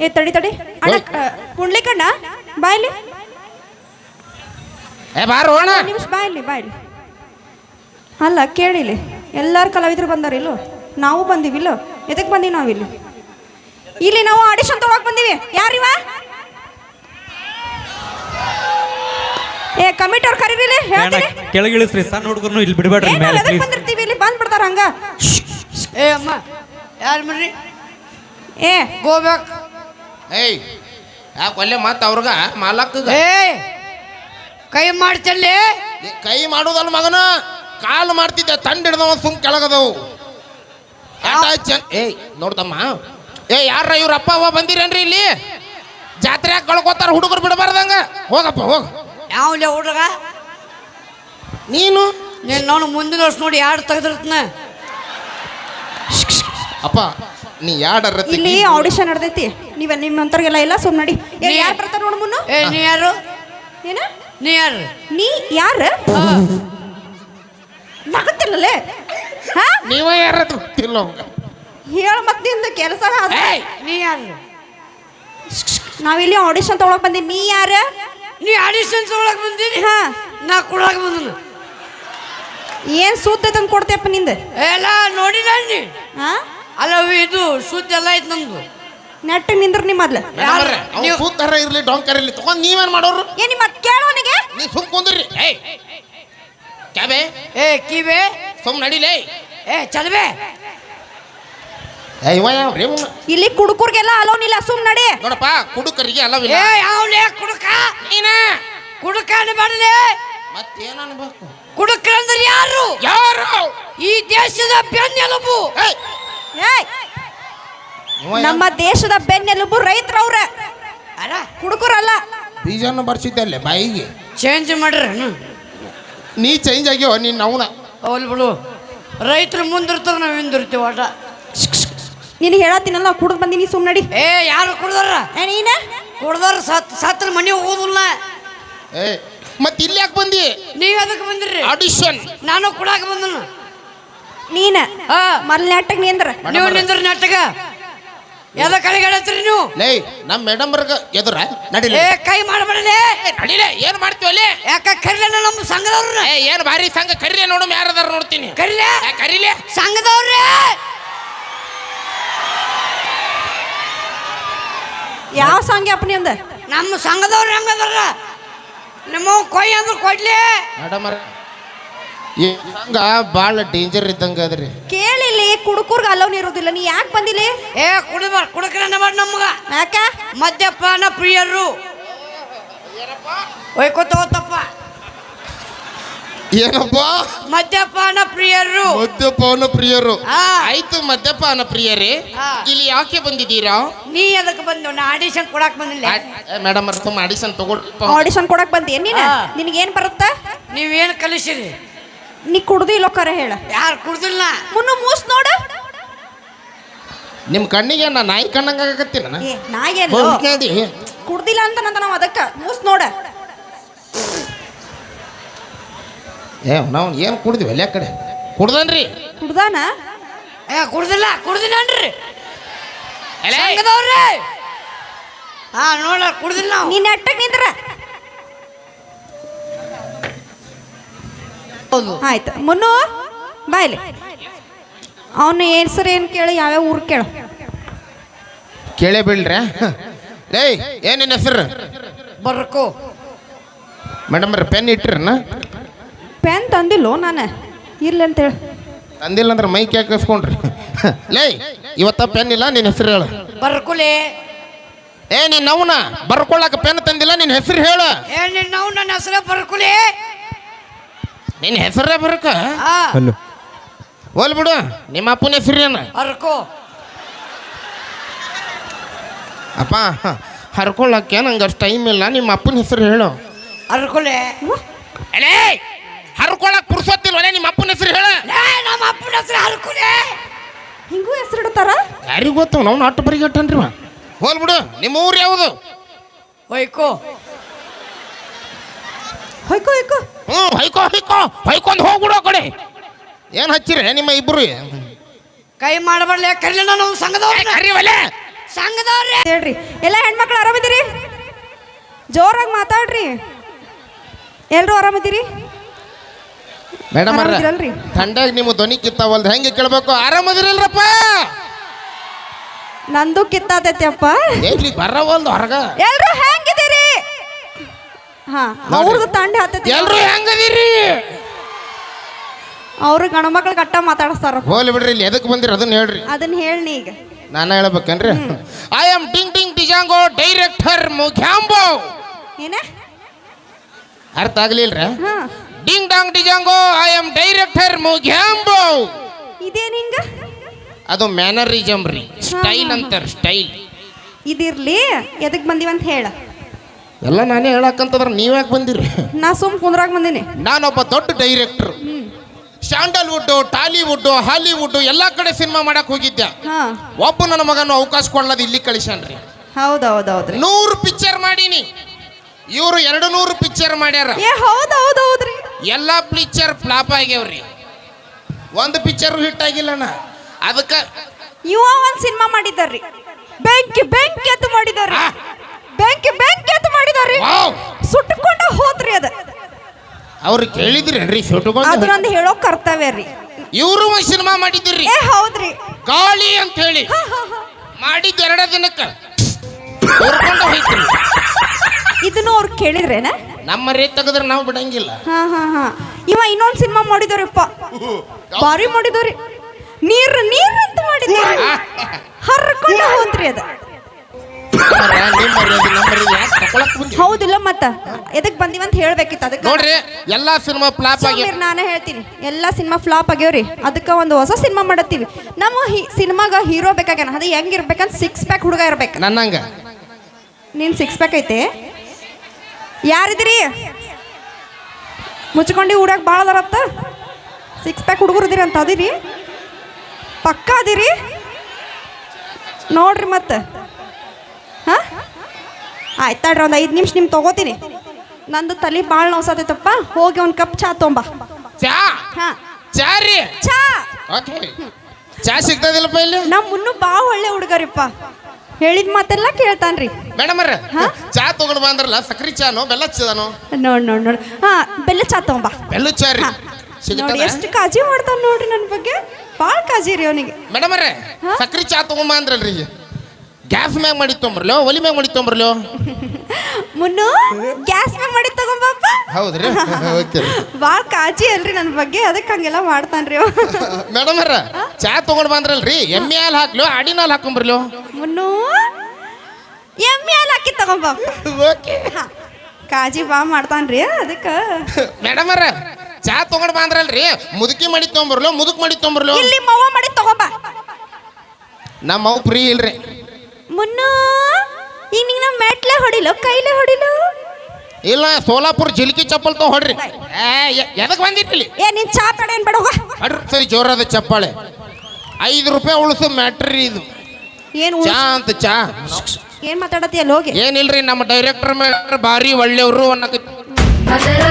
ಏ ತಡಿ ತಡಿ. ಅಣ್ಣ ಪುಂಡ್ಲಿಕಣ್ಣ ಬಾಯ್ಲಿ ಏ ಬಾರೋ ಅಣ್ಣ ನಿಮಿಷ ಬಾಯ್ಲಿ ಬಾಯ್ಲಿ ಅಲ್ಲ ಕೇಳಿಲಿ ಎಲ್ಲರೂ ಕಲಾವಿದ್ರು ಬಂದಾರ ಇಲ್ಲೋ? ನಾವು ಬಂದೀವಿಲ್ಲೋ ಎದಕ್ಕೆ ಬಂದೀವಿ ನಾವು ಇಲ್ಲಿ? ಇಲ್ಲಿ ನಾವು ಆಡಿಷನ್ ತಗೋಕ್ ಬಂದೀವಿ. ಯಾರಿವ ಏ ಕಮಿಟಿ ಅವ್ರು ಕರೀರಿಲಿ ಹೇಳ್ತೀನಿ. ಕೆಳಗಿಳಿಸ್ರಿ. ಸಣ್ಣ ಹುಡುಗರು ಇಲ್ಲಿ ಬಿಡಬೇಡ್ರಿ ಮೇಲೆ ಬಂದಿರ್ತೀವಿ ಇಲ್ಲಿ? ಬಂದ್ ಬಿಡ್ತಾರ ಹಂಗ. ಏ ಅಮ್ಮ ಯಾರು ಏ. ಗೋಬ್ಯಾಕ್. ಏಯ್ ಯಾಕೆ ಒಲ್ಲೆ ಮತ್ತೆ ಅವ್ರಗ ಮಾಲಕ್ಕ ಏ ಕೈ ಮಾಡ್ತಲ್ಲಿ ಕೈ ಮಾಡೋದಲ್ಲ ಮಗನ ಕಾಲು ಮಾಡ್ತಿದ್ದೆ ತಂಡ ಹಿಡ್ದವ ಸುಮ್ ಕೆಳಗದವು. ಏಯ್ ನೋಡ್ತಮ್ಮ ಏ ಯಾರ ಇವ್ರ ಅಪ್ಪ ಅವ್ವ ಬಂದಿರೇನ್ರಿ ಇಲ್ಲಿ? ಜಾತ್ರೆ ಕಳ್ಕೊತಾರ ಹುಡುಗರು ಬಿಡಬಾರ್ದಂಗ? ಹೋಗಪ್ಪ ಹೋಗ. ಯಾವ್ಲೆ ಹುಡುಗ? ನೀನು? ನೀನು ನಾನು ಮುಂದಿನ ವರ್ಷ ನೋಡಿ ಯಾರು ತೆಗೆದಿರ್ತನ. ಅಪ್ಪ ನೀ ಯಾಡರ ಇಲ್ಲಿ ಆಡಿಷನ್ ನಡೆದೈತಿ. ನೀವ ನಿಮ್ಮಂತವ್ರಿಗೆಲ್ಲ ಇಲ್ಲ ಸುಮ್ ನಡಿ. ಏ ಯಾರು ಬರ್ತಾರ ನೋಡು ಮುನ್ನು? ಏ ನೀ ಯಾರು? ಏನ? ನೀ ಯಾರು? ನೀ ಯಾರು? ನಗತ್ತಿಲ್ಲಲೇ? ಹಾ? ನೀವ ಯಾರ ಗೊತ್ತಿಲ್ಲ ಅವಂಗ ಹೇಳ ಮತ್ತಿಂದ ಕೆಲಸ ನೀ ಯಾರು? ನಾವಿಲ್ಲಿ ಆಡಿಷನ್ ತಗೊಳಕ್ ಬಂದಿ ನೀ ಯಾರು? ನೀ ಆಡಿಷನ್ ತಗೊಳಕ್ ಬಂದೀನಿ? ಹಾ. ನಾ ಕೊಡಾಕ ಬಂದನು. ಏನ್ ಸೂತ್ ತಂದು ಕೊಡ್ತೇಪ್ಪ ನಿಂದ? ಎಲ್ಲ ನೋಡಿ ನೀ. ಹಾ? ಅಲ್ಲ ಇದು ಸುದ್ದಿ ಎಲ್ಲ ಐತ್ ನಮ್ದು. ನೆಟ್ಟ ನಿಂದ್ರ ನಿಮ್ಮ ಮೊದ್ಲ. ಸೂತರ ಇರ್ಲಿ ಡೊಂಕರ್ ಇರ್ಲಿ ತಗೊಂಡ್ ನೀವೇನ್ ಮಾಡೋರು? ಏ ನಿಮ್ಮ ಕೇಳೋನಿಗೆ ನೀ ಸುಮ್ ಕುಂದ್ರಿ. ಏಯ್ ಕ್ಯಾಬೆ? ಏ ಕಿವೆ? ಸುಮ್ ನಡಿಲೇ ಏ ಚಲಬೆ ಏ ಇವ ಇವ್ನು? ಇಲ್ಲಿ ಕುಡುಕರ್ಗೆಲ್ಲ ಅಲೋನ್ ಇಲ್ಲ ಸುಮ್ ನಡಿ. ನೋಡಪ್ಪ ಕುಡುಕರಿಗೆ ಅಲ್ಲವಿಲ್ಲ ಏ ಯಾವ್ಲೇ? ಕುಡುಕ? ನೀನ? ಕುಡುಕ ಅನ್ಬಾರ್ದೆ ಮತ್ತೇನ ಅನ್ಬೇಕು? ಕುಡುಕ್ರಂದ್ರೆ ಯಾರು? ಯಾರು? ಈ ದೇಶದ ಬೆನ್ನೆಲುಬು. ಏಯ್ ಯಾವ- ನಮ್ಮ ದೇಶದ ಬೆನ್ನೆಲುಬು ರೈತರವ್ರ. ಅಲ್ಲ. ಕುಡುಕರಲ್ಲ. ಬೀಜನ ಬರ್ಸಿದ್ದಲ್ಲೇ ಬಾಯಿಗೆ. ಚೇಂಜ್ ಮಾಡ್ರಿ ನೀ ಚೇಂಜ್ ಆಗ್ಯವ ನೀನ್ ಅವನ ಅವಲ್ ಬಿಡು. ರೈತರು ಮುಂದಿರ್ತಾರ ನಾವು ಹಿಂದಿರ್ತೀವಿ ಆಟ ನೀನು ಹೇಳತ್ತೀನಲ್ಲ ಕುಡ್ದು ಬಂದಿನಿ ಸುಮ್ ನಡಿ. ಏ ಯಾರು ಕುಡ್ದಾರ? ಏ ನೀನ? ಕುಡ್ದಾರ ಸತ್ ಸತ್ರ ಮನೆ ಹೋಗುದಿಲ್ಲ. ಏ ಮತ್ತೆ ಇಲ್ಲಿ ಯಾಕೆ ಬಂದಿ? ನೀವ್ ಅದಕ್ಕೆ ಬಂದಿರಿ ಆಡಿಷನ್ ನಾನು ಕುಡಾಕ ಬಂದನು. ನೀನ? ಮಲ್ ನೆಟ್ಟಗ್ ನಿಂದ್ರ ನೀವು ನಿಂದ್ರ ನೆಟ್ಟಗ ಎದ ಕಡೆಗಡತ್ರಿ ನೀವು? ಲೇ ನಮ್ಮ ಮೇಡಮ್ರಗ ಎದುರ? ನಡಿಲೇ. ಏ ಕೈ ಮಾಡಬೇಡಲೇ. ಏ, ನಡಿಲೆ ಏನ್ ಮಾಡ್ತೀವಿ ಅಲ್ಲಿ? ಯಾಕ ಕರಿಲೇನ ನಮ್ಮ ಸಂಘದವ್ರ? ಏ ಏನ್ ಭಾರಿ ಸಂಘ ಕರಿಲೆ ನೋಡು ಯಾರದಾರ ನೋಡ್ತೀನಿ. ಕರಿಲೆ? ಏ, ಕರಿಲೆ. ಸಂಘದವ್ರೇ? ಯಾವ ಸಾಂಗ್ ಅಪ್ಪ ನಿಂದ ನಮ್ಮ ಸಂಘದವ್ರು ಹೆಂಗದಾರ? ನಿಮ್ಮ ಕೊಯ್ ಅಂದ್ರೆ ಕೊಡ್ಲಿ. ಮೇಡಮರ ಈ ಸಂಘ ಭಾಳ ಡೇಂಜರ್ ಇದ್ದಂಗ ಅದ್ರಿ. ಕೇಳಿಲ್ಲಿ ಕುಡುಕರ್ಗ ಅಲೋನ್ ಇರೋದಿಲ್ಲ ನೀ ಯಾಕೆ ಬಂದಿಲಿ ಏ ಕುಡಿಬಾರ ಕುಡಕ್ರನ್ನ ಮಾಡಿ ನಮ್ಗ. ಯಾಕ? ಮದ್ಯಪಾನ ಪ್ರಿಯರು. ಒಯ್ಕೋತ ಹೋತಪ್ಪ ಏನಪ್ಪ? ಮದ್ಯಪಾನ ಪ್ರಿಯರು. ಮದ್ಯಪಾನ ಪ್ರಿಯರು. ಹಾ ಆಯ್ತು ಮದ್ಯಪಾನ ಪ್ರಿಯರೇ. ಹಾ. ಇಲ್ಲಿ ಯಾಕೆ ಬಂದಿದ್ದೀರಾ? ನೀ ಅದಕ್ಕೆ ಬಂದು ನಾ ಆಡಿಷನ್ ಕೊಡಕ್ ಬಂದಿಲ್ಲ. ಮೇಡಮ್ ಅರ್ಥ ಮಾಡಿಸನ್ ಆಡಿಷನ್ ತಗೊಳ್ ಆಡಿಷನ್ ಕೊಡಕ್ ಬಂದಿ ನೀನು? ಹಾ. ನಿನಗೇನ್ ಬರುತ್ತ? ನೀವೇನು ಕಲಿಸಿರಿ? ನೀ ಕುಡ್ದು ಇಲ್ಲೋ ಕರೆ ಹೇಳ. ಯಾರು ಕುಡ್ದಿಲ್ಲ? ಮುನ್ನು ಮೂಸ್ ನೋಡ. ನಿಮ್ಮ ಕಣ್ಣಿಗೆ ನಾ ನಾಯಿ ಕಣ್ಣಂಗ ಆಗತ್ತೀನಿ ಏ ನಾಯೇನು ಕುಡ್ದಿಲ್ಲ ಅಂತ ನಂತ ನಾವು ಅದಕ್ಕ. ಮೂಸ್ ನೋಡ. ಏ ನಾವು ಏನು ಕುಡ್ದಿವಿ ಎಲ್ಲ ಕಡೆ? ಕುಡ್ದನ್ರಿ. ಕುಡ್ದಾನ? ಏ ಕುಡ್ದಿಲ್ಲ ಕುಡ್ದಿನನ್ರಿ ಸಂಘದವ್ರೇ. ಹಾ ನೋಡ ಕುಡ್ದಿಲ್ಲ ನಾವು. ಅಟ್ಟಕ್ಕೆ ನೆಟ್ಟಗ್ ಆಯ್ತು. ಮುನ್ನು ಬಾಯ್ಲಿ. ಅವನು ಹೆಸರು ಏನು ಕೇಳಿ ಯಾವ್ಯಾವ ಊರು ಕೇಳು. ಕೇಳೇ ಬೀಳ್ರ ಲೇ ಏನೇನು ಹೆಸರು? ಬರ್ಕೋ. ಮೇಡಮ್ ಪೆನ್ ಇಟ್ಟಿರನ? ಪೆನ್ ತಂದಿಲ್ಲೋ ನಾನು? ಇಲ್ಲ ಅಂತೇಳಿ ತಂದಿಲ್ಲ ಅಂದ್ರೆ ಮೈಕ್ ಯಾಕೆ ಕಸ್ಕೊಂಡ್ರಿ ಲೇ ಇವತ್ತ ಪೆನ್ ಇಲ್ಲ ನಿನ್ನ ಹೆಸರು ಹೇಳು. ಬರ್ಕೊಲೆ. ಏ ನಿನ್ನ ಅವನ? ಬರ್ಕೊಳ್ಳಾಕ ಪೆನ್ ತಂದಿಲ್ಲ ನಿನ್ನ ಹೆಸರು ಹೇಳು. ಏ ನನ್ನ ಹೆಸರೇ ಬರ್ಕೊಲೆ. ನಿನ್ನ ಹೆಸರೇ ಬರಕ? ಹಾ ಹಲೋ ಹೋಲ್ ಬಿಡು ನಿಮ್ಮ ಅಪ್ಪನ ಹೆಸರು ಏನು? ಹರ್ಕೋ. ಅಪ್ಪ ಹರ್ಕೊಳ್ಳಕ್ಕೆ ನಂಗೆ ಅಷ್ಟು ಟೈಮ್ ಇಲ್ಲ ನಿಮ್ಮ ಅಪ್ಪನ ಹೆಸರು ಹೇಳು. ಹರ್ಕೊಲೆ ಅಲೇ ಹರ್ಕೊಳಕ್ ನಿಮ್ಮ ಅಪ್ಪನ ಹೆಸರು ಹೇಳು. ಲೇ ನಮ್ಮ ಅಪ್ಪನ ಹೆಸರು ಹರ್ಕೊಲೆ ಹಿಂಗೂ ಹೆಸರು ಇಡ್ತಾರ? ಯಾರಿಗೂ ಗೊತ್ತು ನಾವು ನಾಟು ಬರಿಗಟ್ಟನ್ರಿ ಇಟ್ಟನ್ರಿ ಹೋಲ್ ಬಿಡು ನಿಮ್ಮ ಊರು ಯಾವುದು? ಒಯ್ಕೋ ಹೊಯ್ಕೋ ಹೊಯ್ಕೋ. ಹ್ಞೂ ಹೊಯ್ಕೋ ಹೊಯ್ಕೋ ಹೊಯ್ಕೊಂಡು ಹೋಗ್ಬಿಡು ಆ ಕಡೆ. ಏನು ಹಚ್ಚಿರಿ ನಿಮ್ಮ ಇಬ್ರು? ಕೈ ಮಾಡಬಾರ್ಲೆ ಕರೀಲಿ ನಾನು ಸಂಘದವ್ರ ಕರಿವಲೆ ಸಂಘದವ್ರೆ ಹೇಳ್ರಿ ಎಲ್ಲ ಹೆಣ್ಮಕ್ಳು ಆರಾಮಿದ್ದೀರಿ? ಜೋರಾಗಿ ಮಾತಾಡ್ರಿ. ಎಲ್ಲರೂ ಆರಾಮಿದ್ದೀರಿ? ಮೇಡಮ್ ಆರಾಮಿದ್ದೀರಲ್ರಿ? ಥಂಡಾಗ ನಿಮ್ಮ ಧ್ವನಿ ಕಿತ್ತಾವಲ್ದು. ಹೆಂಗೆ ಕೇಳಬೇಕು? ಆರಾಮದಿರಲ್ರಪ್ಪ. ನಂದು ಕಿತ್ತಾತೈತಿ ಅಪ್ಪ ಬರವಲ್ದು ಹೊರಗ. ಹೆಂಗಿದ್ದೀರಿ ಹಾ. ಅವ್ರದ್ದು ತಂಡ ಹತ್ತೈತಿ. ಎಲ್ರು ಹೆಂಗದಿರಿ? ಅವ್ರು ಗಣಮಕ್ಳು ಕಟ್ಟ ಮಾತಾಡಿಸ್ತಾರ. ಹೋಗ್ಲಿ ಬಿಡ್ರಿ ಇಲ್ಲಿ ಎದಕ್ಕೆ ಬಂದಿರಿ? ಅದನ್ನ ಹೇಳ್ರಿ. ಅದನ್ನ ಹೇಳಿ ಈಗ. ನಾನು ಹೇಳ್ಬೇಕೇನ್ರಿ? ಐ ಆಮ್ ಟಿಂಗ್ ಟಿಂಗ್ ಟಿಜಾಂಗೋ ಡೈರೆಕ್ಟರ್ ಮುಖ್ಯಾಂಬೋ ಏನ? ಅರ್ಥ ಆಗ್ಲಿಲ್ರ? ಹಾ. Ding Dang ಡಿಜಾಂಗೋ I am director ಮುಖ್ಯಾಂಬೋ ಇದೇನ್ ಹಿಂಗ? ಅದು ಮ್ಯಾನರಿಸಮ್ ರೀ. ಸ್ಟೈಲ್ ಅಂತಾರ ಸ್ಟೈಲ್ ಇದಿರ್ಲಿ ಎದಕ್ ಬಂದಿವಂತ ಹೇಳ. ಎಲ್ಲ ನಾನೇ ಹೇಳಕ್ಕಂತಂದ್ರೆ ನೀವ್ಯಾಕೆ ಬಂದಿರಿ? ನಾ ಸುಮ್ ಕುಂದ್ರಾಗ ಬಂದೀನಿ. ನಾನೊಬ್ಬ ದೊಡ್ಡ ಡೈರೆಕ್ಟರ್ ಸ್ಯಾಂಡಲ್ವುಡ್ ಟಾಲಿವುಡ್ ಹಾಲಿವುಡ್ ಎಲ್ಲಾ ಕಡೆ ಸಿನಿಮಾ ಮಾಡಕ್ ಹೋಗಿದ್ದೆ. ಹಾ. ಒಬ್ಬ ನನ್ನ ಮಗನ ಅವಕಾಶ ಕೊಡ್ಲದ ಇಲ್ಲಿ ಕಳಿಸ್ಯಾನ್ರಿ. ಹೌದೌದೌದ್ರಿ. ನೂರು ಪಿಕ್ಚರ್ ಮಾಡೀನಿ. ಇವರು ಎರಡು ನೂರು ಪಿಕ್ಚರ್ ಮಾಡ್ಯಾರ. ಏ ಹೌದೌದೌದ್ರಿ. ಎಲ್ಲಾ ಪಿಕ್ಚರ್ ಫ್ಲಾಪ್ ಆಗ್ಯಾವ್ರಿ. ಒಂದು ಪಿಕ್ಚರ್ ಹಿಟ್ ಆಗಿಲ್ಲಣ್ಣ ಅದಕ್ಕೆ ಇವ ಒಂದ್ ಸಿನಿಮಾ ಮಾಡಿದಾರ್ರಿ ಬೆಂಕಿ ಬೆಂಕಿ ಅಂತ ಮಾಡಿದಾರ್ರಿ ಆ. ಬೆಂಕಿ ಬೆಂಕಿ ವಾವ್. ಸುಟ್ಕೊಂಡ ಹೋತ್ರಿ ಅದ. ಅವ್ರು ಕೇಳಿದ್ರೇನ್ರಿ? ಸುಟ್ಕೊಂಡು ಅದ್ರೊಂದು ಹೇಳೋ ಕರ್ತವ್ಯ ರೀ. ಇವರು ಒಂದು ಸಿನಿಮಾ ಮಾಡಿದ್ರಿ ಏ ಹೌದ್ರಿ. ಗಾಳಿ ಅಂತ ಹೇಳಿ. ಮಾಡಿದ ಎರಡ ದಿನಕ್ಕೆ ಹೊರ್ಕೊಂಡು ಹೋಯ್ತ್ರಿ. ಇದನ್ನು ಅವ್ರು ಕೇಳಿದ್ರೇನ? ನಮ್ಮ ರೇಟ್ ತೆಗೆದ್ರೆ ನಾವು ಬಿಡಂಗಿಲ್ಲ. ಹಾ ಹಾ ಹಾ. ಇವ ಇನ್ನೊಂದ್ ಸಿನಿಮಾ ಮಾಡಿದವ್ರಿಪ್ಪ ಭಾರಿ ಮಾಡಿದವ್ರಿ ನೀರ್ ನೀರ್ ಅಂತ ಮಾಡಿದ್ರಿ. ಹರ್ಕೊಂಡು ಹೋತ್ರಿ ಅದ. ಹೌದಿಲ್ಲ ಮತ್ತ. ಎದಕ್ ಬಂದಿವಂತ ಹೇಳ್ಬೇಕಿತ್ತು ಅದಕ್ಕೆ. ನೋಡ್ರಿ ಎಲ್ಲಾ ಸಿನಿಮಾ ಫ್ಲಾಪ್ ಆಗಿ ಸುಮ್ನಿರ್ ನಾನೇ ಹೇಳ್ತೀನಿ. ಎಲ್ಲಾ ಸಿನಿಮಾ ಫ್ಲಾಪ್ ಆಗ್ಯಾವ್ರಿ. ಅದಕ್ಕೆ ಒಂದು ಹೊಸ ಸಿನಿಮಾ ಮಾಡತ್ತೀವಿ. ನಮ್ಮ ಸಿನಿಮಾಗ ಹೀರೋ ಬೇಕಾಗ್ಯಾನ. ಅದು ಹೆಂಗಿರ್ಬೇಕಂತ ಸಿಕ್ಸ್ ಪ್ಯಾಕ್ ಹುಡುಗ ಇರ್ಬೇಕು. ನನ್ನಂಗ. ನೀನ್ ಸಿಕ್ಸ್ ಪ್ಯಾಕ್ ಐತೆ. ಯಾರಿದ್ರಿ? ಮುಚ್ಕೊಂಡು ಹುಡಕ್ ಭಾಳ ಅದಾರತ್ತ. ಸಿಕ್ಸ್ ಪ್ಯಾಕ್ ಹುಡುಗರು ಇದೀರಿ ಅಂತ ಅದಿರಿ. ಪಕ್ಕ ಅದಿರಿ. ನೋಡ್ರಿ ಮತ್ತೆ. ಹಾ? ಆಯ್ತಾಡ್ರಿ ಒಂದು ಐದು ನಿಮಿಷ ನಿಮ್ಗೆ ತೊಗೋತೀನಿ. ನಂದು ತಲೆ ಭಾಳ ನೋಸತೈತಪ್ಪ ಹೋಗಿ ಒಂದು ಕಪ್ ಚಾ ತೊಂಬ. ಚಾ? ಹಾ. ಚಾ ರೀ? ಚಾ! ಓಕೆ. ಚಾ ಸಿಗ್ತದಿಲ್ಲಪ್ಪ ಇಲ್ಲಿ? ನಮ್ಮ ಮುನ್ನು ಭಾಳ ಒಳ್ಳೆ ಹುಡುಗರಿಪ್ಪ. ಹೇಳಿದ ಮಾತೆಲ್ಲ ಕೇಳ್ತಾನ್ರಿ. ಮೇಡಮ್ ಚಹಾ ಚಾ ತಗೊಂಡ್ ಬಂದ್ರಲ್ಲ ಸಕ್ರಿ ಚಾನು ಬೆಲ್ಲ ಚದಾನು? ನೋಡ್ ನೋಡ್ ನೋಡ್. ಹಾ ಬೆಲ್ಲ ಚಾ ತೊಂಬ. ಬೆಲ್ಲ ಚಾ ರೀ? ಹಾ. ನೋಡಿ ಎಷ್ಟು ಕಾಜಿ ಮಾಡ್ತಾನ ನೋಡ್ರಿ ನನ್ನ ಬಗ್ಗೆ. ಭಾಳ ಕಾಜಿ ರೀ ಅವನಿಗೆ. ಮೇಡಮ್ ಅವ್ರೆ ಹಾ? ಸಕ್ರಿ ಚಾ ತಗೊಂಬ ಅಂದ್ರಲ್ರಿ ಗ್ಯಾಸ್ ಮ್ಯಾಗ ಮಾಡಿ ತೊಂಬರ್ಲೋ ಒಲಿ ಮ್ಯಾಗ ಮಾಡಿ ತೊಂಬರ್ಲೋ? ಮುನ್ನು ಗ್ಯಾಸ್ ಮ್ಯಾಗ ಮಾಡಿ ತಗೊಂಬಪ್ಪ. ಹೌದ್ರಿ? ಓಕೆ. ಭಾಳ ಕಾಜಿ ಅಲ್ರಿ ನನ್ನ ಬಗ್ಗೆ ಅದಕ್ಕೆ ಹಂಗೆಲ್ಲ ಮಾಡ್ತಾನ್ರಿ ಅವ ಮೇಡಮ್ ಅವ್ರ ಚಾ ತಗೊಂಡ್ ಬಂದ್ರಲ್ರಿ? ಎಮ್ಮೆ ಹಾಲು ಹಾಕ್ಲೋ ಆಡಿನ ಹಾಲು ಹಾಕೊಂಬರ್ಲೋ? ಮುನ್ನು ಎಮ್ಮೆ ಹಾಲು ಹಾಕಿ ತಗೊಂಬಪ್ಪ. ಓಕೆ. ಕಾಜಿ ಬಾ ಮಾಡ್ತಾನ್ರಿ ಅದಕ್ಕೆ. ಮೇಡಮ್ ಅವ್ರ ಚಾ ತಗೊಂಡ್ ಬಂದ್ರಲ್ರಿ? ಮುದುಕಿ ಮಾಡಿ ತೊಂಬರ್ಲೋ ಮುದುಕ್ ಮಾಡಿ ತೊಂಬರ್ಲೋ? ಇಲ್ಲಿ ಮವ ಮಾಡಿ ತಗೊಂಬ. ನಮ್ಮ ಅವು ಫ್ರೀ ಇಲ್ರಿ. ಮುನ್ನು ಈಗ ನಿಂಗೆ ನಮ್ಮ ಮೆಟ್ಲೆ ಹೊಡಿಲು ಕೈಲೇ ಹೊಡಿಲು? ಇಲ್ಲ ಸೋಲಾಪುರ ಜಿಲ್ಕಿ ಚಪ್ಪಲ್ ತೊ ಹೊಡ್ರಿ. ಎದಕ್ಕೆ ಬಂದಿರ್ಲಿ? ಏ ನಿನ್ ಚಾ ಏನ್ ಬೇಡ ಹೋಗ. ಹೊಡ್ರಿ ಸರಿ ಜೋರಾದ ಚಪ್ಪಾಳೆ. ಐದು ರೂಪಾಯಿ ಉಳಿಸು ಮ್ಯಾಟ್ರಿ ಇದು. ಏನು ಚಾ ಅಂತ ಚಾ. ಏನ್ ಮಾತಾಡತ್ತಿ ಅಲ್ಲಿ ಹೋಗಿ ಏನಿಲ್ರಿ ನಮ್ಮ ಡೈರೆಕ್ಟರ್ ಮೇಡಮ್ ಭಾರಿ ಒಳ್ಳೆಯವರು ಅನ್ನಕ ಅದರ